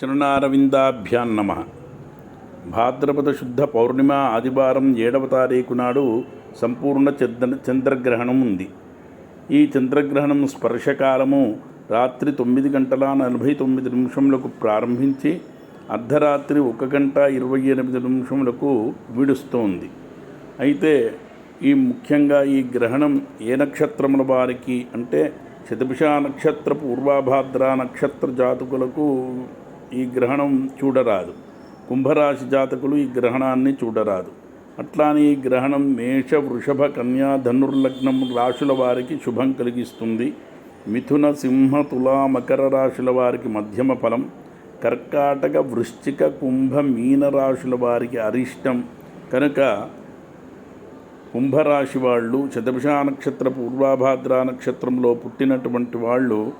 చరణారవిందాభ్యాం నమ. భాద్రపద శుద్ధ పౌర్ణిమ ఆదివారం ఏడవ తారీఖు నాడు సంపూర్ణ చంద్ర చంద్రగ్రహణం ఉంది. ఈ చంద్రగ్రహణం స్పర్శకాలము రాత్రి తొమ్మిది గంటల నలభై తొమ్మిది నిమిషములకు ప్రారంభించి అర్ధరాత్రి ఒక గంట ఇరవై ఎనిమిది నిమిషములకు విడుస్తోంది. అయితే ఈ ముఖ్యంగా ఈ గ్రహణం ఏ నక్షత్రముల వారికి అంటే శతభిష నక్షత్ర పూర్వాభాద్ర నక్షత్ర జాతకులకు ఈ గ్రహణం చూడరాదు. కుంభరాశి జాతకులు ఈ గ్రహణాన్ని చూడరాదు. అట్లానే ఈ గ్రహణం మేష వృషభ కన్యా ధనుర్లగ్నం రాశుల వారికి శుభం కలిగిస్తుంది. మిథున సింహ తులా మకర రాశుల వారికి మధ్యమ ఫలం. కర్కాటక వృశ్చిక కుంభ మీన రాశుల వారికి అరిష్టం. కనుక కుంభరాశి వాళ్ళు శతభిష నక్షత్ర పూర్వాభాద్ర నక్షత్రంలో పుట్టినటువంటి వాళ్ళు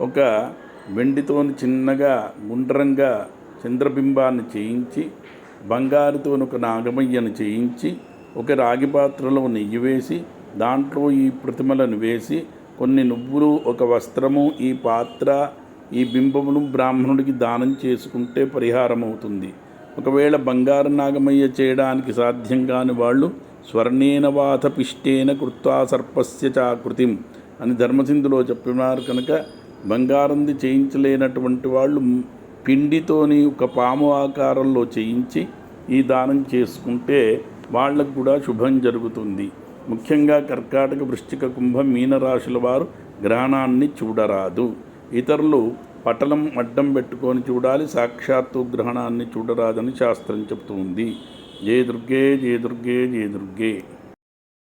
ఒక వెండితోని చిన్నగా గుండ్రంగా చంద్రబింబాన్ని చేయించి బంగారుతోని ఒక నాగమయ్యను చేయించి ఒక రాగి పాత్రలో నెయ్యి వేసి దాంట్లో ఈ ప్రతిమలను వేసి కొన్ని నువ్వులు ఒక వస్త్రము ఈ పాత్ర ఈ బింబమును బ్రాహ్మణుడికి దానం చేసుకుంటే పరిహారం అవుతుంది ఒకవేళ బంగారు నాగమయ్య చేయడానికి సాధ్యం కాని వాళ్ళు స్వర్ణేన వాత పిష్టేన కృత్వా సర్పస్య చాకృతిం అని ధర్మసింధులో చెప్పినారు కనుక బంగారంది చేయించలేనటువంటి వాళ్ళు పిండితోని ఒక పాము ఆకారంలో చేయించి ఈ దానం చేసుకుంటే వాళ్ళకు కూడా శుభం జరుగుతుంది. ముఖ్యంగా కర్కాటక వృశ్చిక కుంభ మీనరాశుల వారు గ్రహణాన్ని చూడరాదు. ఇతరులు పటలం అడ్డం పెట్టుకొని చూడాలి సాక్షాత్తు గ్రహణాన్ని చూడరాదని శాస్త్రం చెబుతుంది. జయ దుర్గే జయ దుర్గే జయ దుర్గే